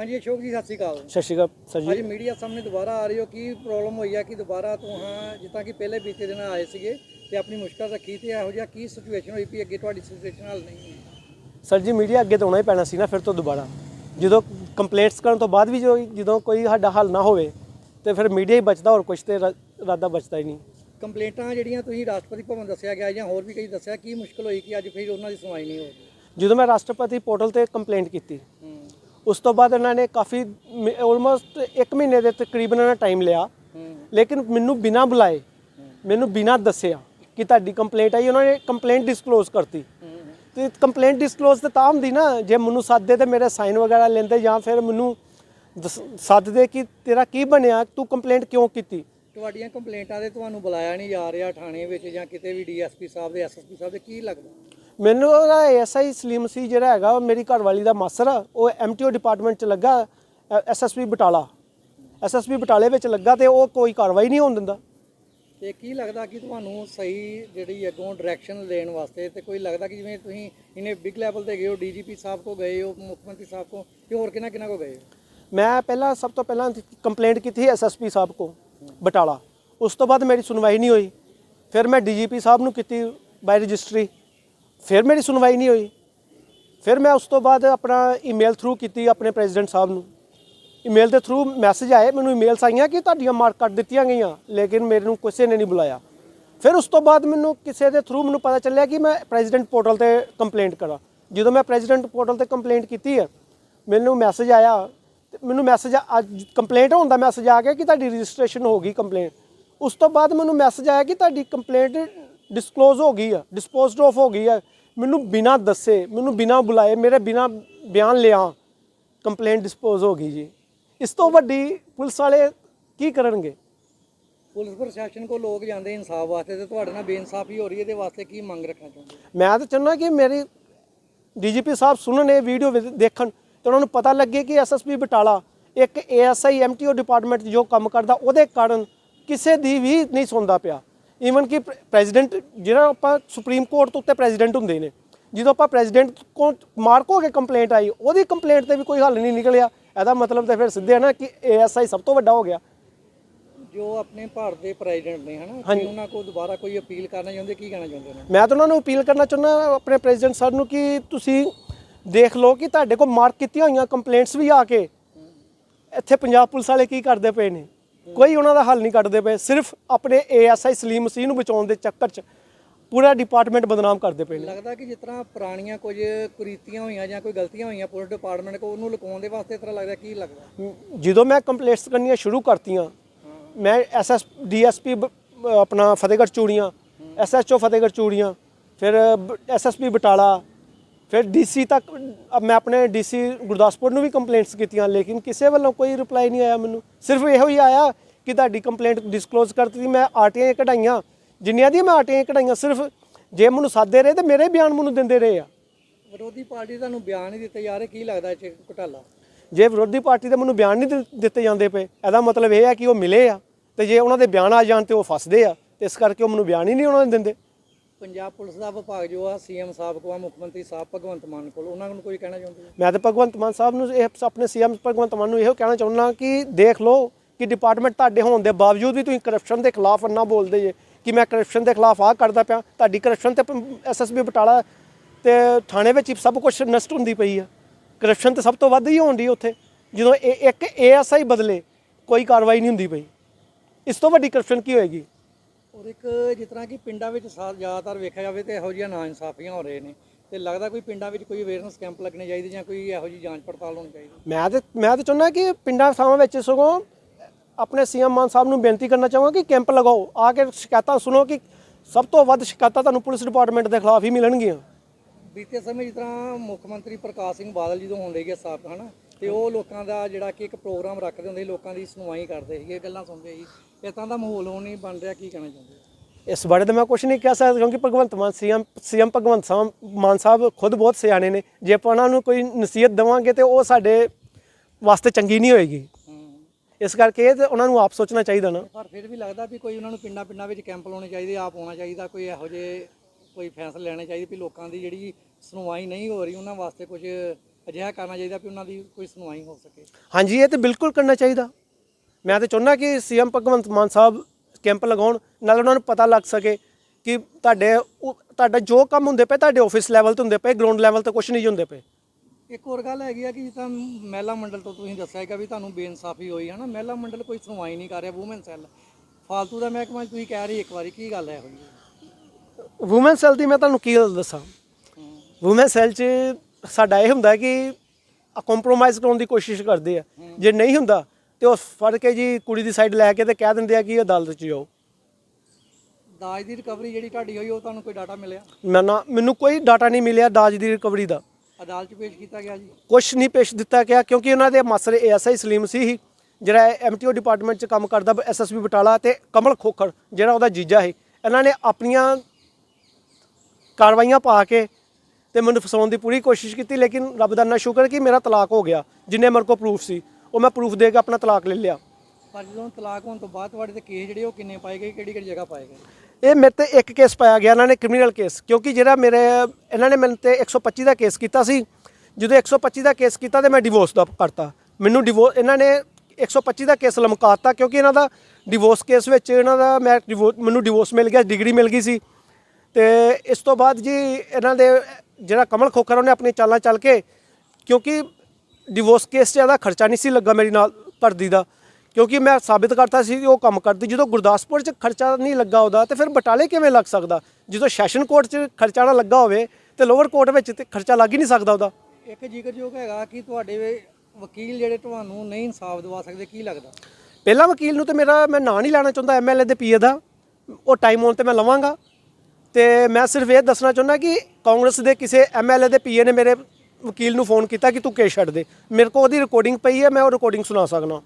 ਹਾਂਜੀ ਅਸ਼ੋਕ ਜੀ ਸਤਿ ਸ਼੍ਰੀ ਅਕਾਲ। ਸਤਿ ਸ਼੍ਰੀ ਅਕਾਲ ਸਰ ਅੱਜ ਜੀ ਮੀਡੀਆ ਸਾਹਮਣੇ ਦੁਬਾਰਾ ਆ ਰਹੀ ਹੋ ਕੀ ਪ੍ਰੋਬਲਮ ਹੋਈ ਆ ਕਿ ਦੁਬਾਰਾ ਤੋਂ ਹਾਂ ਜਿੱਦਾਂ ਕਿ ਪਹਿਲੇ ਬੀਤੇ ਦਿਨ ਆਏ ਸੀਗੇ ਤੇ ਆਪਣੀ ਮੁਸ਼ਕਲ ਰੱਖੀ ਤੇ ਇਹੋ ਜਿਹਾ ਕੀ ਸਿਚੁਏਸ਼ਨ ਹੋਈ ਵੀ ਅੱਗੇ ਤੁਹਾਡੀ ਸਿਚੁਏਸ਼ਨ ਹੱਲ ਨਹੀਂ ਹੋਈ? ਸਰ ਜੀ ਮੀਡੀਆ ਅੱਗੇ ਤਾਂ ਆਉਣਾ ਹੀ ਪੈਣਾ ਸੀ ਨਾ ਫਿਰ ਤੋਂ ਦੁਬਾਰਾ। ਜਦੋਂ ਕੰਪਲੇਂਟਸ ਕਰਨ ਤੋਂ ਬਾਅਦ ਵੀ ਜੋ ਜਦੋਂ ਕੋਈ ਸਾਡਾ ਹੱਲ ਨਾ ਹੋਵੇ ਤੇ ਫਿਰ ਮੀਡੀਆ ਹੀ ਬਚਦਾ ਹੋਰ ਕੁਝ ਤੇ ਰਾ- ਇਰਾਦਾ ਬਚਦਾ ਹੀ ਨਹੀਂ। ਕੰਪਲੇਂਟਾਂ ਜਿਹੜੀਆਂ ਤੁਸੀਂ ਰਾਸ਼ਟਰਪਤੀ ਭਵਨ ਦੱਸਿਆ ਗਿਆ ਜਾਂ ਹੋਰ ਵੀ ਕਈ ਦੱਸਿਆ ਕੀ ਮੁਸ਼ਕਲ ਹੋਈ ਕਿ ਅੱਜ ਫਿਰ ਉਹਨਾਂ ਦੀ ਸੁਣਵਾਈ ਨਹੀਂ ਹੋਈ? ਜਦੋਂ ਮੈਂ ਰਾਸ਼ਟਰਪਤੀ ਪੋਰਟਲ ਤੇ ਕੰਪਲੇਂਟ ਕੀਤੀ ਹੂੰ। ਉਸ ਤੋਂ ਬਾਅਦ ਇਹਨਾਂ ਨੇ ਕਾਫੀ ਆਲਮੋਸਟ 1 ਮਹੀਨੇ ਦੇ ਤਕਰੀਬਨ ਇਹਨਾਂ ਟਾਈਮ ਲਿਆ। ਲੇਕਿਨ ਮੈਨੂੰ ਬਿਨਾਂ ਬੁਲਾਏ, ਮੈਨੂੰ ਬਿਨਾਂ ਦੱਸਿਆ ਕਿ ਤੁਹਾਡੀ ਕੰਪਲੇਂਟ ਆਈ, ਉਹਨਾਂ ਨੇ ਕੰਪਲੇਂਟ ਡਿਸਕਲੋਜ਼ ਕਰਤੀ। ਹੂੰ ਤੇ ਕੰਪਲੇਂਟ ਡਿਸਕਲੋਜ਼ ਤਾਂ ਹੁੰਦੀ ਨਾ, ਜੇ ਮੈਨੂੰ ਸੱਦਦੇ ਤੇ ਮੇਰੇ ਸਾਈਨ ਵਗੈਰਾ ਲੈਂਦੇ ਜਾਂ ਫਿਰ ਮੈਨੂੰ ਦੱਸ- ਸੱਦਦੇ ਕਿ ਤੇਰਾ ਕੀ ਬਣਿਆ, ਤੂੰ ਕੰਪਲੇਂਟ ਕਿਉਂ ਕੀਤੀ? ਤੁਹਾਡੀਆਂ ਕੰਪਲੇਂਟਾਂ ਦੇ ਤੁਹਾਨੂੰ ਬੁਲਾਇਆ ਨਹੀਂ ਜਾ ਰਿਹਾ ਥਾਣੇ ਵਿੱਚ ਜਾਂ ਕਿਤੇ ਵੀ ਡੀਐਸਪੀ ਸਾਹਿਬ ਦੇ ਐਸਐਸਪੀ ਸਾਹਿਬ ਦੇ, ਕੀ ਲੱਗਦਾ? ਮੈਨੂੰ ਉਹਦਾ ਐਸਆਈ ਸਲੀਮ ਸੀ ਜਿਹੜਾ ਹੈਗਾ ਉਹ ਮੇਰੀ ਘਰਵਾਲੀ ਦਾ ਮਾਸਰ ਆ, ਉਹ ਐਮਟੀਓ ਡਿਪਾਰਟਮੈਂਟ ਚ ਲੱਗਾ ਐਸਐਸਪੀ ਬਟਾਲਾ। ਐਸਐਸਪੀ ਬਟਾਲੇ ਵਿੱਚ ਲੱਗਾ ਤੇ ਉਹ ਕੋਈ ਕਾਰਵਾਈ ਨਹੀਂ ਹੋਣ ਦਿੰਦਾ। ਤੇ ਕੀ ਲੱਗਦਾ ਕਿ ਤੁਹਾਨੂੰ ਸਹੀ ਜਿਹੜੀ ਅੱਗੋਂ ਡਾਇਰੈਕਸ਼ਨ ਦੇਣ ਵਾਸਤੇ ਤੇ ਕੋਈ ਲੱਗਦਾ ਕਿ ਜਿਵੇਂ ਤੁਸੀਂ ਇਹਨੇ ਬਿਗ ਲੈਵਲ ਤੇ ਗਏ ਹੋ ਡੀਜੀਪੀ ਸਾਹਿਬ ਕੋ ਗਏ ਹੋ ਮੁੱਖ ਮੰਤਰੀ ਸਾਹਿਬ ਕੋ ਤੇ ਹੋਰ ਕਿਹਨਾਂ ਕਿਹਨਾਂ ਕੋ ਗਏ ਹੋ? ਮੈਂ ਪਹਿਲਾਂ ਸਭ ਤੋਂ ਪਹਿਲਾਂ ਕੰਪਲੇਂਟ ਕੀਤੀ ਐਸਐਸਪੀ ਸਾਹਿਬ ਕੋ ਬਟਾਲਾ। ਉਸ ਤੋਂ ਬਾਅਦ ਮੇਰੀ ਸੁਣਵਾਈ ਨਹੀਂ ਹੋਈ। ਫਿਰ ਮੈਂ ਡੀਜੀਪੀ ਸਾਹਿਬ ਨੂੰ ਕੀਤੀ ਬਾਈ ਰਜਿਸਟਰੀ ਫਿਰ ਮੇਰੀ ਸੁਣਵਾਈ ਨਹੀਂ ਹੋਈ। ਫਿਰ ਮੈਂ ਉਸ ਤੋਂ ਬਾਅਦ ਆਪਣਾ ਈਮੇਲ ਥਰੂ ਕੀਤੀ ਆਪਣੇ ਪ੍ਰੈਜ਼ੀਡੈਂਟ ਸਾਹਿਬ ਨੂੰ। ਈਮੇਲ ਦੇ ਥਰੂ ਮੈਸੇਜ ਆਏ, ਮੈਨੂੰ ਈਮੇਲਸ ਆਈਆਂ ਕਿ ਤੁਹਾਡੀਆਂ ਮਾਰਕ ਕੱਟ ਦਿੱਤੀਆਂ ਗਈਆਂ, ਲੇਕਿਨ ਮੈਨੂੰ ਕਿਸੇ ਨੇ ਨਹੀਂ ਬੁਲਾਇਆ। ਫਿਰ ਉਸ ਤੋਂ ਬਾਅਦ ਮੈਨੂੰ ਕਿਸੇ ਦੇ ਥਰੂ ਮੈਨੂੰ ਪਤਾ ਚੱਲਿਆ ਕਿ ਮੈਂ ਪ੍ਰੈਜ਼ੀਡੈਂਟ ਪੋਰਟਲ ਤੇ ਕੰਪਲੇਂਟ ਕਰਾਂ। ਜਦੋਂ ਮੈਂ ਪ੍ਰੈਜ਼ੀਡੈਂਟ ਪੋਰਟਲ ਤੇ ਕੰਪਲੇਂਟ ਕੀਤੀ ਹੈ, ਮੈਨੂੰ ਮੈਸੇਜ ਆਇਆ, ਤੇ ਮੈਨੂੰ ਮੈਸੇਜ ਅੱਜ ਕੰਪਲੇਂਟ ਹੋਣ ਦਾ ਮੈਸੇਜ ਆ ਗਿਆ ਕਿ ਤੁਹਾਡੀ ਰਜਿਸਟ੍ਰੇਸ਼ਨ ਹੋ ਗਈ ਕੰਪਲੇਂਟ ਉਸ ਤੋਂ ਬਾਅਦ ਮੈਨੂੰ ਮੈਸੇਜ ਆਇਆ ਕਿ ਤੁਹਾਡੀ ਕੰਪਲੇਂਟ ਡਿਸਕਲੋਜ਼ ਹੋ ਗਈ ਆ ਡਿਸਪੋਜ਼ਡ ਆਫ ਹੋ ਗਈ ਆ। ਮੈਨੂੰ ਬਿਨਾਂ ਦੱਸੇ ਮੈਨੂੰ ਬਿਨਾਂ ਬੁਲਾਏ ਮੇਰੇ ਬਿਨਾਂ ਬਿਆਨ ਲਿਆ ਕੰਪਲੇਂਟ ਡਿਸਪੋਜ਼ ਹੋ ਗਈ ਜੀ। ਇਸ ਤੋਂ ਵੱਡੀ ਪੁਲਿਸ ਵਾਲੇ ਕੀ ਕਰਨਗੇ? ਪੁਲਿਸ ਪ੍ਰਸ਼ਾਸਨ ਕੋ ਲੋਕ ਜਾਂਦੇ ਇਨਸਾਫ ਵਾਸਤੇ ਤੇ ਤੁਹਾਡੇ ਨਾਲ ਬੇਇਨਸਾਫੀ ਹੋ ਰਹੀ ਹੈ ਇਹਦੇ ਵਾਸਤੇ ਕੀ ਮੰਗ ਰੱਖਣਾ ਚਾਹੁੰਦੇ? ਮੈਂ ਤਾਂ ਚਾਹੁੰਦਾ ਕਿ ਮੇਰੀ ਡੀਜੀਪੀ ਸਾਹਿਬ ਸੁਣਨ ਇਹ ਵੀਡੀਓ ਦੇਖਣ ਤੇ ਉਹਨਾਂ ਨੂੰ ਪਤਾ ਲੱਗੇ ਕਿ ਐਸਐਸਪੀ ਬਟਾਲਾ ਇੱਕ ਏਐਸਆਈ ਐਮਟੀਓ ਡਿਪਾਰਟਮੈਂਟ ਜੋ ਕੰਮ ਕਰਦਾ ਉਹਦੇ ਕਾਰਨ ਕਿਸੇ ਦੀ ਵੀ ਨਹੀਂ ਸੁਣਦਾ ਪਿਆ। ਈਵਨ ਕਿ ਪ੍ਰੈਜ਼ੀਡੈਂਟ ਜਿਹੜਾ ਆਪਾਂ ਸੁਪਰੀਮ ਕੋਰਟ ਤੋਂ ਉੱਤੇ ਪ੍ਰੈਜ਼ੀਡੈਂਟ ਹੁੰਦੇ ਨੇ ਜਦੋਂ ਆਪਾਂ ਪ੍ਰੈਜ਼ੀਡੈਂਟ ਕੋ ਮਾਰਕ ਕੇ ਕੰਪਲੇਂਟ ਆਈ ਉਹਦੀ ਕੰਪਲੇਂਟ ਤੇ ਵੀ ਕੋਈ ਹੱਲ ਨਹੀਂ ਨਿਕਲਿਆ। ਇਹਦਾ ਮਤਲਬ ਤਾਂ ਫਿਰ ਸਿੱਧੇ ਹੈ ਨਾ ਕਿ ਏਐਸਆਈ ਸਭ ਤੋਂ ਵੱਡਾ ਹੋ ਗਿਆ। ਜੋ ਆਪਣੇ ਭਾਰਤ ਦੇ ਪ੍ਰੈਜ਼ੀਡੈਂਟ ਨੇ ਹਨਾ ਕਿ ਉਹਨਾਂ ਕੋ ਦੁਬਾਰਾ ਕੋਈ ਅਪੀਲ ਕਰਨਾ ਚਾਹੁੰਦੇ ਕੀ ਕਹਿਣਾ ਚਾਹੁੰਦੇ ਨੇ? ਮੈਂ ਤਾਂ ਉਹਨਾਂ ਨੂੰ ਅਪੀਲ ਕਰਨਾ ਚਾਹੁੰਦਾ ਆਪਣੇ ਪ੍ਰੈਜ਼ੀਡੈਂਟ ਸਰ ਨੂੰ ਕਿ ਤੁਸੀਂ ਦੇਖ ਲਓ ਕਿ ਤੁਹਾਡੇ ਕੋਲ ਮਾਰਕ ਕੀਤੀਆਂ ਹੋਈਆਂ ਕੰਪਲੇਂਟਸ ਵੀ ਆ ਕੇ ਇੱਥੇ ਪੰਜਾਬ ਪੁਲਿਸ ਵਾਲੇ ਕੀ ਕਰਦੇ ਪਏ ਨੇ? ਕੋਈ ਉਹਨਾਂ ਦਾ ਹੱਲ ਨਹੀਂ ਕੱਢਦੇ ਪਏ ਸਿਰਫ ਆਪਣੇ ਏਐਸਆਈ ਸਲੀਮ ਮਸੀਹ ਨੂੰ ਬਚਾਉਣ ਦੇ ਚੱਕਰ 'ਚ ਪੂਰਾ ਡਿਪਾਰਟਮੈਂਟ ਬਦਨਾਮ ਕਰਦੇ ਪਏ ਨੇ। ਲੱਗਦਾ ਕਿ ਜਿਸ ਤਰ੍ਹਾਂ ਪੁਰਾਣੀਆਂ ਕੁਝ ਕੁਰੀਤੀਆਂ ਹੋਈਆਂ ਜਾਂ ਕੋਈ ਗਲਤੀਆਂ ਹੋਈਆਂ ਪੁਲਿਸ ਡਿਪਾਰਟਮੈਂਟ ਕੋ ਉਹਨੂੰ ਲੁਕਾਉਣ ਦੇ ਵਾਸਤੇ ਇਸ ਤਰ੍ਹਾਂ ਲੱਗਦਾ ਕੀ ਲੱਗਦਾ? ਜਦੋਂ ਮੈਂ ਕੰਪਲੇਂਟਸ ਕਰਨੀਆਂ ਸ਼ੁਰੂ ਕਰਤੀਆਂ ਮੈਂ ਐਸਐਸ ਡੀਐਸਪੀ ਆਪਣਾ ਫਤਿਹਗੜ੍ਹ ਚੂੜੀਆਂ ਐਸਐਚਓ ਫਤਿਹਗੜ੍ਹ ਚੂੜੀਆਂ ਫਿਰ ਐਸਐਸਪੀ ਬਟਾਲਾ ਫਿਰ ਡੀਸੀ ਤੱਕ ਮੈਂ ਆਪਣੇ ਡੀਸੀ ਗੁਰਦਾਸਪੁਰ ਨੂੰ ਵੀ ਕੰਪਲੇਂਟਸ ਕੀਤੀਆਂ ਲੇਕਿਨ ਕਿਸੇ ਵੱਲੋਂ ਕੋਈ ਰਿਪਲਾਈ ਨਹੀਂ ਆਇਆ ਮੈਨੂੰ। ਸਿਰਫ ਇਹੋ ਹੀ ਆਇਆ ਕਿ ਤੁਹਾਡੀ ਕੰਪਲੇਂਟ ਡਿਸਕਲੋਜ਼ ਕਰਤੀ ਮੈਂ ਆਰਟੀਆਈ ਕਢਾਈਆਂ ਜਿੰਨੀਆਂ ਦੀ ਮੈਂ ਆਰਟੀਆਈ ਕਢਾਈਆਂ ਸਿਰਫ ਜੇ ਮੈਨੂੰ ਸਾਦੇ ਰਹੇ ਤੇ ਮੇਰੇ ਬਿਆਨ ਮੈਨੂੰ ਦਿੰਦੇ ਰਹੇ ਆ। ਵਿਰੋਧੀ ਪਾਰਟੀ ਤੁਹਾਨੂੰ ਬਿਆਨ ਨਹੀਂ ਦਿੱਤੇ ਰਹੇ ਕੀ ਲੱਗਦਾ ਇਹ ਘੁਟਾਲਾ? ਜੇ ਵਿਰੋਧੀ ਪਾਰਟੀ ਦੇ ਮੈਨੂੰ ਬਿਆਨ ਨਹੀਂ ਦਿੱਤੇ ਜਾਂਦੇ ਪਏ ਇਹਦਾ ਮਤਲਬ ਇਹ ਹੈ ਕਿ ਉਹ ਮਿਲੇ ਆ ਤੇ ਜੇ ਉਹਨਾਂ ਦੇ ਬਿਆਨ ਆ ਜਾਣ ਤੇ ਉਹ ਫਸਦੇ ਆ ਤੇ ਇਸ ਕਰਕੇ ਉਹ ਮੈਨੂੰ ਬਿਆਨ ਹੀ ਨਹੀਂ ਉਹਨਾਂ ਨੂੰ ਦਿੰਦੇ। ਪੰਜਾਬ ਪੁਲਿਸ ਦਾ ਵਿਭਾਗ ਜੋ ਆ, ਸੀਐਮ ਸਾਹਿਬ ਮੁੱਖ ਮੰਤਰੀ ਸਾਹਿਬ ਭਗਵੰਤ ਮਾਨ ਕੋਲ, ਉਹਨਾਂ ਨੂੰ ਕੋਈ ਕਹਿਣਾ ਚਾਹੁੰਦੇ ਹੋ? ਮੈਂ ਤਾਂ ਭਗਵੰਤ ਮਾਨ ਸਾਹਿਬ ਨੂੰ ਇਹ ਆਪਣੇ ਸੀਐਮ ਭਗਵੰਤ ਮਾਨ ਨੂੰ ਇਹੋ ਕਹਿਣਾ ਚਾਹੁੰਦਾ ਕਿ ਦੇਖ ਲਓ ਕਿ ਡਿਪਾਰਟਮੈਂਟ ਤੁਹਾਡੇ ਹੋਣ ਦੇ ਬਾਵਜੂਦ ਵੀ ਤੁਸੀਂ ਕਰਪਸ਼ਨ ਦੇ ਖਿਲਾਫ ਇੰਨਾ ਬੋਲਦੇ ਜੇ, ਕਿ ਮੈਂ ਕਰਪਸ਼ਨ ਦੇ ਖਿਲਾਫ ਆ ਕਰਦਾ ਪਿਆ, ਤੁਹਾਡੀ ਕਰਪਸ਼ਨ ਤੇ ਐਸਐਸਬੀ ਬਟਾਲਾ ਤੇ ਥਾਣੇ ਵਿੱਚ ਹੀ ਸਭ ਕੁਝ ਨਸ਼ਟ ਹੁੰਦੀ ਪਈ ਆ। ਕਰਪਸ਼ਨ ਤੇ ਸਭ ਤੋਂ ਵੱਧ ਹੀ ਹੋਣਦੀ ਉੱਥੇ, ਜਦੋਂ ਇਹ ਇੱਕ ਏਐਸਆਈ ਬਦਲੇ ਕੋਈ ਕਾਰਵਾਈ ਨਹੀਂ ਹੁੰਦੀ ਪਈ। ਇਸ ਤੋਂ ਵੱਡੀ ਕਰਪਸ਼ਨ ਕੀ ਹੋਏਗੀ? ਔਰ ਇੱਕ ਜਿਸ ਤਰ੍ਹਾਂ ਕਿ ਪਿੰਡਾਂ ਵਿੱਚ ਸਾ- ਜ਼ਿਆਦਾਤਰ ਵੇਖਿਆ ਜਾਵੇ ਤੇ ਇਹੋ ਜਿਹੀਆਂ ਨਾ ਇਨਸਾਫੀਆਂ ਹੋ ਰਹੇ ਨੇ ਤੇ ਲੱਗਦਾ ਕੋਈ ਪਿੰਡਾਂ ਵਿੱਚ ਕੋਈ ਅਵੇਅਰਨੈਸ ਕੈਂਪ ਲੱਗਣੇ ਚਾਹੀਦੇ ਜਾਂ ਕੋਈ ਇਹੋ ਜਿਹੀ ਜਾਂਚ ਪੜਤਾਲ ਹੋਣੀ ਚਾਹੀਦੀ? ਮੈਂ ਤੇ ਮੈਂ ਤੇ ਚਾਹੁੰਦਾ ਕਿ ਪਿੰਡਾਂ ਥਾਵਾਂ ਵਿੱਚ ਸਗੋਂ ਆਪਣੇ ਸੀਐਮ ਮਾਨ ਸਾਹਿਬ ਨੂੰ ਬੇਨਤੀ ਕਰਨਾ ਚਾਹਾਂਗਾ ਕਿ ਕੈਂਪ ਲਗਾਓ ਆ ਕੇ ਸ਼ਿਕਾਇਤਾਂ ਸੁਣੋ ਕਿ ਸਭ ਤੋਂ ਵੱਧ ਸ਼ਿਕਾਇਤਾਂ ਤੁਹਾਨੂੰ ਪੁਲਿਸ ਡਿਪਾਰਟਮੈਂਟ ਦੇ ਖਿਲਾਫ ਹੀ ਮਿਲਣਗੀਆਂ। ਬੀਤੇ ਸਮੇਂ ਜਿਸ ਤਰ੍ਹਾਂ ਮੁੱਖ ਮੰਤਰੀ ਪ੍ਰਕਾਸ਼ ਸਿੰਘ ਬਾਦਲ ਜਦੋਂ ਹੁੰਦੇ ਗਏ ਸਾਥ ਹਨਾ? ਤੇ ਉਹ ਲੋਕਾਂ ਦਾ ਜਿਹੜਾ ਕਿ ਇੱਕ ਪ੍ਰੋਗਰਾਮ ਰੱਖਦੇ ਹੁੰਦੇ ਸੀ, ਲੋਕਾਂ ਦੀ ਸੁਣਵਾਈ ਕਰਦੇ ਸੀਗੇ ਗੱਲਾਂ ਸੁਣਦੇ ਸੀ। ਇਸ ਤਰ੍ਹਾਂ ਦਾ ਮਾਹੌਲ ਹੁਣ ਨਹੀਂ ਬਣ ਰਿਹਾ ਕੀ ਕਹਿਣਾ ਚਾਹੁੰਦੇ ਹੋ? ਇਸ ਬਾਰੇ ਤਾਂ ਮੈਂ ਕੁਝ ਨਹੀਂ ਕਹਿ ਸਕਦਾ ਕਿਉਂਕਿ ਭਗਵੰਤ ਮਾਨ ਸੀਐਮ ਸੀਐਮ ਭਗਵੰਤ ਸਾਹਿਬ ਮਾਨ ਸਾਹਿਬ ਖੁਦ ਬਹੁਤ ਸਿਆਣੇ ਨੇ। ਜੇ ਆਪਾਂ ਉਹਨਾਂ ਨੂੰ ਕੋਈ ਨਸੀਹਤ ਦੇਵਾਂਗੇ ਤੇ ਉਹ ਸਾਡੇ ਵਾਸਤੇ ਚੰਗੀ ਨਹੀਂ ਹੋਏਗੀ। ਇਸ ਕਰਕੇ ਇਹ ਤੇ ਉਹਨਾਂ ਨੂੰ ਆਪ ਸੋਚਣਾ ਚਾਹੀਦਾ ਨਾ। ਪਰ ਫਿਰ ਵੀ ਲੱਗਦਾ ਵੀ ਕੋਈ ਉਹਨਾਂ ਨੂੰ ਪਿੰਡਾਂ ਪਿੰਡਾਂ ਵਿੱਚ ਕੈਂਪ ਲਾਉਣੇ ਚਾਹੀਦੇ ਆਪ ਹੋਣਾ ਚਾਹੀਦਾ ਕੋਈ ਇਹੋ ਜਿਹੇ ਕੋਈ ਫੈਸਲੇ ਲੈਣੇ ਚਾਹੀਦੇ ਵੀ ਲੋਕਾਂ ਦੀ ਜਿਹੜੀ ਸੁਣਵਾਈ ਨਹੀਂ ਹੋ ਰਹੀ ਉਹਨਾਂ ਵਾਸਤੇ ਕੁਝ ਅਜਿਹਾ ਕਰਨਾ ਚਾਹੀਦਾ ਵੀ ਉਹਨਾਂ ਦੀ ਕੋਈ ਸੁਣਵਾਈ ਹੋ ਸਕੇ। ਹਾਂਜੀ ਇਹ ਤੇ ਬਿਲਕੁਲ ਕਰਨਾ ਚਾਹੀਦਾ। ਮੈਂ ਤਾਂ ਚਾਹੁੰਦਾ ਕਿ ਸੀਐਮ ਭਗਵੰਤ ਮਾਨ ਸਾਹਿਬ ਕੈਂਪ ਲਗਾਉਣ ਨਾਲ ਉਹਨਾਂ ਨੂੰ ਪਤਾ ਲੱਗ ਸਕੇ ਕਿ ਤੁਹਾਡੇ ਤੁਹਾਡਾ ਜੋ ਕੰਮ ਹੁੰਦੇ ਪਏ ਤੁਹਾਡੇ ਆਫਿਸ ਲੈਵਲ ਤੇ ਹੁੰਦੇ ਪਏ ਗਰਾਊਂਡ ਲੈਵਲ ਤੇ ਕੁਝ ਨਹੀਂ ਹੁੰਦੇ ਪਏ। ਇੱਕ ਹੋਰ ਗੱਲ ਹੈਗੀ ਆ ਕਿ ਜਿੱਦਾਂ ਮਹਿਲਾ ਮੰਡਲ ਤੋਂ ਤੁਸੀਂ ਦੱਸਿਆ ਹੈਗਾ ਵੀ ਤੁਹਾਨੂੰ ਬੇਇਨਸਾਫੀ ਹੋਈ ਹੈ ਨਾ ਮਹਿਲਾ ਮੰਡਲ ਕੋਈ ਸੁਣਵਾਈ ਨਹੀਂ ਕਰ ਰਿਹਾ ਵੂਮਨ ਸੈੱਲ ਫਾਲਤੂ ਦਾ ਮਹਿਕਮਾ ਤੁਸੀਂ ਕਹਿ ਰਹੀ ਇੱਕ ਵਾਰੀ ਕੀ ਗੱਲ ਹੈ ਹੋਈ ਔਮਨ ਸੈਲ ਦੀ ਮੈਂ ਤੁਹਾਨੂੰ ਕੀ ਦੱਸਾਂ? ਔਮਨ ਸੈਲ 'ਚ ਸਾਡਾ ਇਹ ਹੁੰਦਾ ਕਿ ਕੰਪਰੋਮਾਈਜ਼ ਕਰਾਉਣ ਦੀ ਕੋਸ਼ਿਸ਼ ਕਰਦੇ ਆ। ਜੇ ਨਹੀਂ ਹੁੰਦਾ ਤੇ ਉਹ ਫੜ ਕੇ ਜੀ ਕੁੜੀ ਦੀ ਸਾਈਡ ਲੈ ਕੇ ਤੇ ਕਹਿ ਦਿੰਦੇ ਆ ਕਿ ਅਦਾਲਤ 'ਚ ਜਾਓ। ਦਾਜ ਦੀ ਰਿਕਵਰੀ ਜਿਹੜੀ ਤੁਹਾਡੀ ਹੋਈ ਉਹ ਤੁਹਾਨੂੰ ਕੋਈ ਡਾਟਾ ਮਿਲਿਆ? ਮੈਂ ਨਾ ਮੈਨੂੰ ਕੋਈ ਡਾਟਾ ਨਹੀਂ ਮਿਲਿਆ ਦਾਜ ਦੀ ਰਿਕਵਰੀ ਦਾ। ਅਦਾਲਤ 'ਚ ਪੇਸ਼ ਕੀਤਾ ਗਿਆ ਜੀ? ਕੁਛ ਨਹੀਂ ਪੇਸ਼ ਦਿੱਤਾ ਗਿਆ ਕਿਉਂਕਿ ਉਹਨਾਂ ਦੇ ਮਾਸਰ ਏਐਸਆਈ ਸਲੀਮ ਸੀ ਹੀ ਜਿਹੜਾ ਐਮਟੀਓ ਡਿਪਾਰਟਮੈਂਟ 'ਚ ਕੰਮ ਕਰਦਾ ਐਸਐਸਬੀ ਬਟਾਲਾ ਤੇ ਕਮਲ ਖੋਖਰ ਜਿਹੜਾ ਉਹਦਾ ਜੀਜਾ ਹੈ ਇਹਨਾਂ ਨੇ ਆਪਣੀਆਂ ਕਾਰਵਾਈਆਂ ਪਾ ਕੇ ਤੇ ਮੈਨੂੰ ਫਸਾਉਣ ਦੀ ਪੂਰੀ ਕੋਸ਼ਿਸ਼ ਕੀਤੀ ਲੇਕਿਨ ਰੱਬ ਦਾ ਨਾ ਸ਼ੁਕਰ ਕਿ ਮੇਰਾ ਤਲਾਕ ਹੋ ਗਿਆ ਜਿੰਨੇ ਮੇਰੇ ਕੋਲ ਪ੍ਰੂਫ ਸੀ ਉਹ ਮੈਂ ਪ੍ਰੂਫ ਦੇ ਕੇ ਆਪਣਾ ਤਲਾਕ ਲੈ ਲਿਆ। ਪਰ ਜਦੋਂ ਤਲਾਕ ਹੋਣ ਤੋਂ ਬਾਅਦ ਤੁਹਾਡੇ ਤੇ ਕੇਸ ਜਿਹੜੇ ਉਹ ਕਿੰਨੇ ਪਾਏ ਗਏ ਕਿਹੜੀ ਕਿਹੜੀ ਜਗ੍ਹਾ ਪਾਏ ਗਏ? ਇਹ ਮੇਰੇ ਤੇ ਇੱਕ ਕੇਸ ਪਾਇਆ ਗਿਆ ਇਹਨਾਂ ਨੇ ਕ੍ਰਿਮੀਨਲ ਕੇਸ ਕਿਉਂਕਿ ਜਿਹੜਾ ਮੇਰੇ ਇਹਨਾਂ ਨੇ ਮੈਨੂੰ ਤੇ 125 ਦਾ ਕੇਸ ਕੀਤਾ ਸੀ। ਜਦੋਂ 125 ਦਾ ਕੇਸ ਕੀਤਾ ਤੇ ਮੈਂ ਡਿਵੋਰਸ ਦਾ ਕਰਤਾ। ਮੈਨੂੰ ਡਿਵੋਰਸ ਇਹਨਾਂ ਨੇ 125 ਦਾ ਕੇਸ ਲਮਕਾਤਾ ਕਿਉਂਕਿ ਇਹਨਾਂ ਦਾ ਡਿਵੋਰਸ ਕੇਸ ਵਿੱਚ ਇਹਨਾਂ ਦਾ ਮੈਂ ਮੈਨੂੰ ਡਿਵੋਰਸ ਮਿਲ ਗਿਆ ਡਿਗਰੀ ਮਿਲ ਗਈ ਸੀ। ਤੇ ਇਸ ਤੋਂ ਬਾਅਦ ਜੀ ਇਹਨਾਂ ਦੇ ਜਿਹੜਾ ਕਮਲ ਖੋਖਰ ਉਹਨੇ ਆਪਣੀ ਚਾਲਾਂ ਚੱਲ ਕੇ ਕਿਉਂਕਿ ਡਿਵੋਰਸ ਕੇਸ 'ਚ ਜ਼ਿਆਦਾ ਖਰਚਾ ਨਹੀਂ ਸੀ ਲੱਗਾ ਮੇਰੀ ਨਾਲ ਕਰਦੀ ਦਾ। ਕਿਉਂਕਿ ਮੈਂ ਸਾਬਿਤ ਕਰਤਾ ਸੀ ਕਿ ਉਹ ਕੰਮ ਕਰਦੀ ਜਦੋਂ ਗੁਰਦਾਸਪੁਰ 'ਚ ਖਰਚਾ ਨਹੀਂ ਲੱਗਾ ਉਹਦਾ ਤੇ ਫਿਰ ਬਟਾਲੇ ਕਿਵੇਂ ਲੱਗ ਸਕਦਾ? ਜਦੋਂ ਸੈਸ਼ਨ ਕੋਰਟ 'ਚ ਖਰਚਾ ਨਾ ਲੱਗਾ ਹੋਵੇ ਤੇ ਲੋਅਰ ਕੋਰਟ ਵਿੱਚ ਤੇ ਖਰਚਾ ਲੱਗ ਹੀ ਨਹੀਂ ਸਕਦਾ ਉਹਦਾ। ਇੱਕ ਜ਼ਿਕਰਯੋਗ ਹੈਗਾ ਕਿ ਤੁਹਾਡੇ ਵਕੀਲ ਜਿਹੜੇ ਤੁਹਾਨੂੰ ਨਹੀਂ ਇਨਸਾਫ ਦਿਵਾ ਸਕਦੇ ਕੀ ਲੱਗਦਾ? ਪਹਿਲਾ ਵਕੀਲ ਨੂੰ ਤੇ ਮੇਰਾ ਮੈਂ ਨਾਂ ਨਹੀਂ ਲੈਣਾ ਚਾਹੁੰਦਾ ਐਮਐਲਏ ਦੇ ਪੀਏ ਦਾ। ਉਹ ਟਾਈਮ ਆਉਣ ਤੇ ਮੈਂ ਲਵਾਂਗਾ। ਤੇ ਮੈਂ ਸਿਰਫ ਇਹ ਦੱਸਣਾ ਚਾਹੁੰਦਾ ਕਿ ਕਾਂਗਰਸ ਦੇ ਕਿਸੇ ਐਮਐਲਏ ਦੇ ਪੀਏ ਨੇ ਮੇਰੇ ਵਕੀਲ ਨੂੰ ਫੋਨ ਕੀਤਾ ਕਿ ਤੂੰ ਕੇਸ ਛੱਡ ਦੇ। ਮੇਰੇ ਕੋਲ ਉਹਦੀ ਰਿਕਾਰਡਿੰਗ ਪਈ ਹੈ, ਮੈਂ ਉਹ ਰਿਕਾਰਡਿੰਗ ਸੁਣਾ ਸਕਦਾ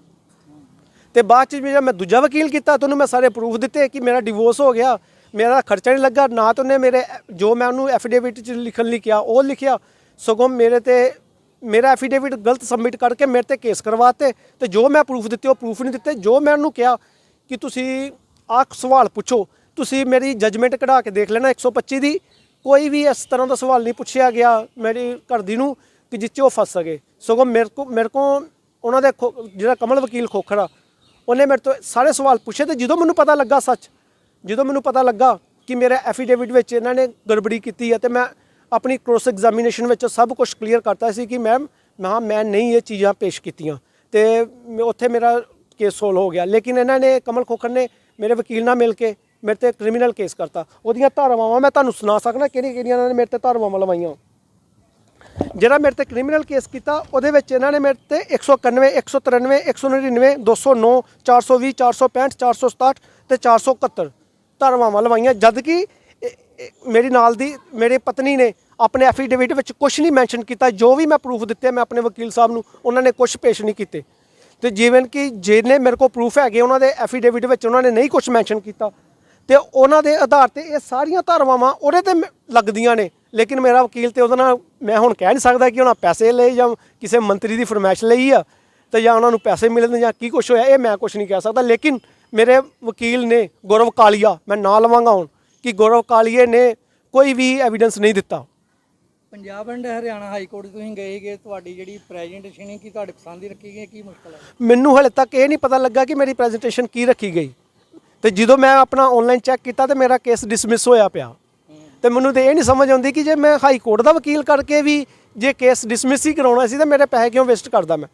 ਤੇ ਬਾਅਦ ਚ ਜਿਹੜਾ ਮੈਂ ਦੂਜਾ ਵਕੀਲ ਕੀਤਾ ਤੁਹਾਨੂੰ ਮੈਂ ਸਾਰੇ ਪ੍ਰੂਫ ਦਿੱਤੇ ਕਿ ਮੇਰਾ ਡਿਵੋਰਸ ਹੋ ਗਿਆ, ਮੇਰਾ ਖਰਚਾ ਨਹੀਂ ਲੱਗਾ, ਨਾ ਤਾਂ ਉਹਨੇ ਮੇਰੇ, ਜੋ ਮੈਂ ਉਹਨੂੰ ਐਫੀਡੇਵਿਟ ਚ ਲਿਖਣ ਲਈ ਕਿਹਾ, ਉਹ ਲਿਖਿਆ। ਸਗੋਂ ਮੇਰੇ ਤੇ, ਮੇਰਾ ਐਫੀਡੇਵਿਟ ਗਲਤ ਸਬਮਿਟ ਕਰਕੇ ਮੇਰੇ ਤੇ ਕੇਸ ਕਰਵਾਤੇ ਤੇ ਜੋ ਮੈਂ ਪ੍ਰੂਫ ਦਿੱਤੇ, ਉਹ ਪ੍ਰੂਫ ਨਹੀਂ ਦਿੱਤੇ। ਜੋ ਮੈਂ ਉਹਨੂੰ ਕਿਹਾ ਕਿ ਤੁਸੀਂ ਆਹ ਸਵਾਲ ਪੁੱਛੋ, ਤੁਸੀਂ ਮੇਰੀ ਜਜਮੈਂਟ ਕਢਾ ਕੇ ਦੇਖ ਲੈਣਾ 125 ਦੀ ਕੋਈ ਵੀ ਇਸ ਤਰ੍ਹਾਂ ਦਾ ਸਵਾਲ ਨਹੀਂ ਪੁੱਛਿਆ ਗਿਆ ਮੇਰੀ ਘਰ ਦੀ ਨੂੰ ਕਿ ਜਿੱਚ ਉਹ ਫਸ ਸਕੇ। ਸਗੋਂ ਮੇਰੇ ਕੋ ਮੇਰੇ ਕੋ ਉਹਨਾਂ ਦੇ ਖੋ- ਜਿਹੜਾ ਕਮਲ ਵਕੀਲ ਖੋਖਰਾ ਉਹਨੇ ਮੇਰੇ ਤੋਂ ਸਾਰੇ ਸਵਾਲ ਪੁੱਛੇ ਤੇ ਜਦੋਂ ਮੈਨੂੰ ਪਤਾ ਲੱਗਾ ਸੱਚ, ਜਦੋਂ ਮੈਨੂੰ ਪਤਾ ਲੱਗਾ ਕਿ ਮੇਰੇ ਐਫੀਡੇਵਿਟ ਵਿੱਚ ਇਹਨਾਂ ਨੇ ਗੜਬੜੀ ਕੀਤੀ ਹੈ ਤੇ ਮੈਂ ਆਪਣੀ ਕ੍ਰੋਸ ਐਗਜ਼ਾਮੀਨੇਸ਼ਨ ਵਿੱਚ ਸਭ ਕੁਝ ਕਲੀਅਰ ਕਰਤਾ ਸੀ ਕਿ ਮੈਮ ਮੈਂ ਮੈਂ ਨਹੀਂ ਇਹ ਚੀਜ਼ਾਂ ਪੇਸ਼ ਕੀਤੀਆਂ। ਤੇ ਮੈਂ- ਉੱਥੇ ਮੇਰਾ ਕੇਸ ਸੋਲ ਹੋ ਗਿਆ। ਲੇਕਿਨ ਇਹਨਾਂ ਨੇ ਕਮਲ ਖੋਖਰ ਨੇ ਮੇਰੇ ਵਕੀਲ ਨਾਲ ਮਿਲ ਕੇ ਮੇਰੇ ਤੇ ਕ੍ਰਿਮੀਨਲ ਕੇਸ ਕਰਤਾ। ਉਹਦੀਆਂ ਧਾਰਾਵਾਂ ਮੈਂ ਤੁਹਾਨੂੰ ਸੁਣਾ ਸਕਦਾ ਕਿਹੜੀਆਂ ਕਿਹੜੀਆਂ ਇਹਨਾਂ ਨੇ ਮੇਰੇ ਤੇ ਧਾਰਾਵਾਂ ਲਵਾਈਆਂ। ਜਿਹੜਾ ਮੇਰੇ ਤੇ ਕ੍ਰਿਮੀਨਲ ਕੇਸ ਕੀਤਾ, ਉਹਦੇ ਵਿੱਚ ਇਹਨਾਂ ਨੇ ਮੇਰੇ ਤੇ 191 193 199 209 420 465 467 ਤੇ 471 ਧਾਰਾਵਾਂ ਲਵਾਈਆਂ ਜਦ ਕਿ ਇਹ- ਇਹ ਮੇਰੀ ਨਾਲ ਦੀ ਮੇਰੇ ਪਤਨੀ ਨੇ ਆਪਣੇ ਐਫੀਡੇਵਿਟ ਵਿੱਚ ਕੁਝ ਨਹੀਂ ਮੈਂਸ਼ਨ ਕੀਤਾ। ਜੋ ਵੀ ਮੈਂ ਪ੍ਰੂਫ ਦਿੱਤੇ ਮੈਂ ਆਪਣੇ ਵਕੀਲ ਸਾਹਿਬ ਨੂੰ, ਉਹਨਾਂ ਨੇ ਕੁਝ ਪੇਸ਼ ਨਹੀਂ ਕੀਤੇ। ਤੇ ਜਿਵੇਂ ਕਿ ਜਿਹਨੇ ਮੇਰੇ ਕੋਲ ਪ੍ਰੂਫ ਹੈਗੇ, ਉਹਨਾਂ ਦੇ ਐਫੀਡੇਵਿਟ ਵਿੱਚ ਉਹਨਾਂ ਨੇ ਨਹੀਂ ਕੁਝ ਮੈਂਸ਼ਨ ਕੀਤਾ। ਤੇ ਉਹਨਾਂ ਦੇ ਆਧਾਰ ਤੇ ਇਹ ਸਾਰੀਆਂ ਧਾਰਾਵਾਂ ਉਹਦੇ ਤੇ ਲੱਗਦੀਆਂ ਨੇ। ਲੇਕਿਨ ਮੇਰਾ ਵਕੀਲ ਤੇ ਉਹਦੇ ਨਾਲ ਮੈਂ ਹੁਣ ਕਹਿ ਨਹੀਂ ਸਕਦਾ ਕਿ ਉਹਨਾਂ ਪੈਸੇ ਲਏ ਜਾਂ ਕਿਸੇ ਮੰਤਰੀ ਦੀ ਫਰਮਾਇਸ਼ ਲਈ ਆ ਤੇ ਜਾਂ ਉਹਨਾਂ ਨੂੰ ਪੈਸੇ ਮਿਲੇ ਨੇ ਜਾਂ ਕੀ ਕੁਝ ਹੋਇਆ ਇਹ ਮੈਂ ਕੁਝ ਨਹੀਂ ਕਹਿ ਸਕਦਾ। ਲੇਕਿਨ ਮੇਰੇ ਵਕੀਲ ਨੇ ਗੌਰਵ ਕਾਲੀਆ ਮੈਂ ਨਾਂ ਲਵਾਂਗਾ ਹੁਣ ਕਿ ਗੌਰਵ ਕਾਲੀਏ ਨੇ ਕੋਈ ਵੀ ਐਵੀਡੈਂਸ ਨਹੀਂ ਦਿੱਤਾ। Punjab and Haryana high court ਤੁਸੀਂ ਗਏਗੇ ਤੁਹਾਡੀ ਜਿਹੜੀ ਪ੍ਰੈਜੈਂਟੇਸ਼ਨ ਹੈ ਕੀ ਤੁਹਾਡੇ ਪਸੰਦ ਦੀ ਰੱਖੀ ਗਈ ਕੀ ਮੁਸ਼ਕਲ ਹੈ ਮੈਨੂੰ ਹਲੇ ਤੱਕ ਇਹ ਨਹੀਂ ਪਤਾ ਲੱਗਾ ਕਿ ਮੇਰੀ ਪ੍ਰੈਜੈਂਟੇਸ਼ਨ ਕੀ ਰੱਖੀ ਗਈ। ਤੇ ਜਦੋਂ ਮੈਂ ਆਪਣਾ ਆਨਲਾਈਨ ਚੈੱਕ ਕੀਤਾ ਤੇ ਮੇਰਾ ਕੇਸ ਡਿਸਮਿਸ ਹੋਇਆ ਪਿਆ। ਤੇ ਮੈਨੂੰ ਤੇ ਇਹ ਨਹੀਂ ਸਮਝ ਆਉਂਦੀ ਕਿ ਜੇ ਮੈਂ ਹਾਈ ਕੋਰਟ ਦਾ ਵਕੀਲ ਕਰਕੇ ਵੀ ਜੇ ਕੇਸ ਡਿਸਮਿਸ ਹੀ ਕਰਾਉਣਾ ਸੀ ਤਾਂ ਮੇਰੇ ਪੈਸੇ ਕਿਉਂ ਵੇਸਟ ਕਰਦਾ ਮੈਂ?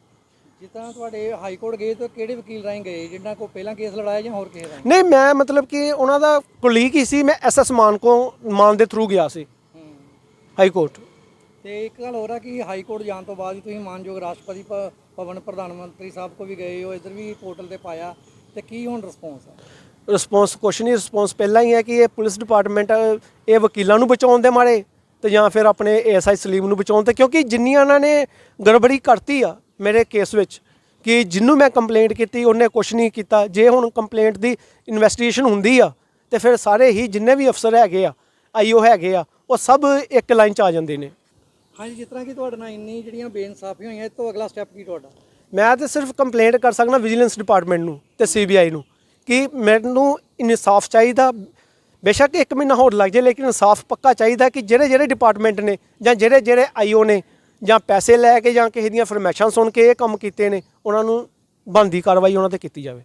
ਤਰ੍ਹਾਂ ਤੁਹਾਡੇ ਹਾਈ ਕੋਰਟ ਗਏ ਤਾਂ ਕਿਹੜੇ ਵਕੀਲ ਰਾਹੀਂ ਗਏ? ਜਿਨ੍ਹਾਂ ਕੋ ਪਹਿਲਾਂ ਕੇਸ ਲੜਾਇਆ ਜਾਂ ਹੋਰ ਕਿਸੇ ਰਾਹੀਂ? ਨਹੀਂ ਮੈਂ ਮਤਲਬ ਕਿ ਉਹਨਾਂ ਦਾ ਕੁਲੀਗ ਹੀ ਸੀ ਮੈਂ ਐਸਐਸ ਮਾਨ ਕੋ ਮਾਨ ਦੇ ਥਰੂ ਗਿਆ ਸੀ। ਹਾਈ ਕੋਰਟ ਤੇ ਇੱਕ ਗੱਲ ਹੋਰ ਆ ਕਿ ਹਾਈ ਕੋਰਟ ਜਾਣ ਤੋਂ ਬਾਅਦ ਹੀ ਤੁਸੀਂ ਮਾਨਯੋਗ ਰਾਸ਼ਟਰਪਤੀ ਭਵਨ ਪ੍ਰਧਾਨ ਮੰਤਰੀ ਸਾਹਿਬ ਕੋ ਵੀ ਗਏ ਹੋ ਇੱਧਰ ਵੀ ਪੋਰਟਲ ਤੇ ਪਾਇਆ ਤੇ ਕੀ ਹੁਣ ਰਿਸਪੌਂਸ ਆ? ਰਿਸਪੌਂਸ ਕੁਛ ਨਹੀਂ ਰਿਸਪੌਂਸ ਪਹਿਲਾਂ ਹੀ ਹੈ ਕਿ ਇਹ ਪੁਲਿਸ ਡਿਪਾਰਟਮੈਂਟ ਇਹ ਵਕੀਲਾਂ ਨੂੰ ਬਚਾਉਣ ਦੇ ਮਾਰੇ ਤੇ ਜਾਂ ਫਿਰ ਆਪਣੇ ਏਐਸਆਈ ਸਲੀਮ ਨੂੰ ਬਚਾਉਣ ਤੇ ਕਿਉਂਕਿ ਜਿੰਨੀਆਂ ਉਹਨਾਂ ਨੇ ਗੜਬੜੀ ਕਰਤੀ ਆ ਮੇਰੇ ਕੇਸ ਵਿੱਚ ਕਿ ਜਿੰਨੂੰ ਮੈਂ ਕੰਪਲੇਂਟ ਕੀਤੀ ਉਹਨੇ ਕੁਛ ਨਹੀਂ ਕੀਤਾ। ਜੇ ਹੁਣ ਕੰਪਲੇਂਟ ਦੀ ਇਨਵੈਸਟੀਗੇਸ਼ਨ ਹੁੰਦੀ ਆ ਤੇ ਫਿਰ ਸਾਰੇ ਹੀ ਜਿੰਨੇ ਵੀ ਅਫਸਰ ਹੈਗੇ ਆ ਆਈਓ ਹੈਗੇ ਆ ਉਹ ਸਭ ਇੱਕ ਲਾਈਨ 'ਚ ਆ ਜਾਂਦੇ ਨੇ। ਹਾਂਜੀ ਜਿਸ ਤਰ੍ਹਾਂ ਕਿ ਤੁਹਾਡੇ ਨਾਲ ਇੰਨੀ ਜਿਹੜੀਆਂ ਬੇਇਨਸਾਫੀਆਂ ਹੋਈਆਂ ਇਸ ਤੋਂ ਅਗਲਾ ਸਟੈਪ ਕੀ ਤੁਹਾਡਾ? ਮੈਂ ਤੇ ਸਿਰਫ ਕੰਪਲੇਂਟ ਕਰ ਸਕਦਾ ਵਿਜੀਲੈਂਸ ਡਿਪਾਰਟਮੈਂਟ ਨੂੰ ਤੇ ਸੀਬੀਆਈ ਨੂੰ। ਕਿ ਮੈਨੂੰ ਇਨਸਾਫ ਚਾਹੀਦਾ। ਬੇਸ਼ੱਕ ਇੱਕ ਮਹੀਨਾ ਹੋਰ ਲੱਗ ਜਾਏ, ਲੇਕਿਨ ਇਨਸਾਫ ਪੱਕਾ ਚਾਹੀਦਾ ਕਿ ਜਿਹੜੇ ਜਿਹੜੇ ਡਿਪਾਰਟਮੈਂਟ ਨੇ ਜਾਂ ਜਿਹੜੇ ਜਿਹੜੇ ਆਈਓ ਨੇ ਜਾਂ ਪੈਸੇ ਲੈ ਕੇ ਜਾਂ ਕਿਸੇ ਦੀਆਂ ਫਰਮੈਸ਼ਾਂ ਸੁਣ ਕੇ ਇਹ ਕੰਮ ਕੀਤੇ ਨੇ, ਉਹਨਾਂ ਨੂੰ ਬਣਦੀ ਕਾਰਵਾਈ ਉਹਨਾਂ ਤੇ ਕੀਤੀ ਜਾਵੇ।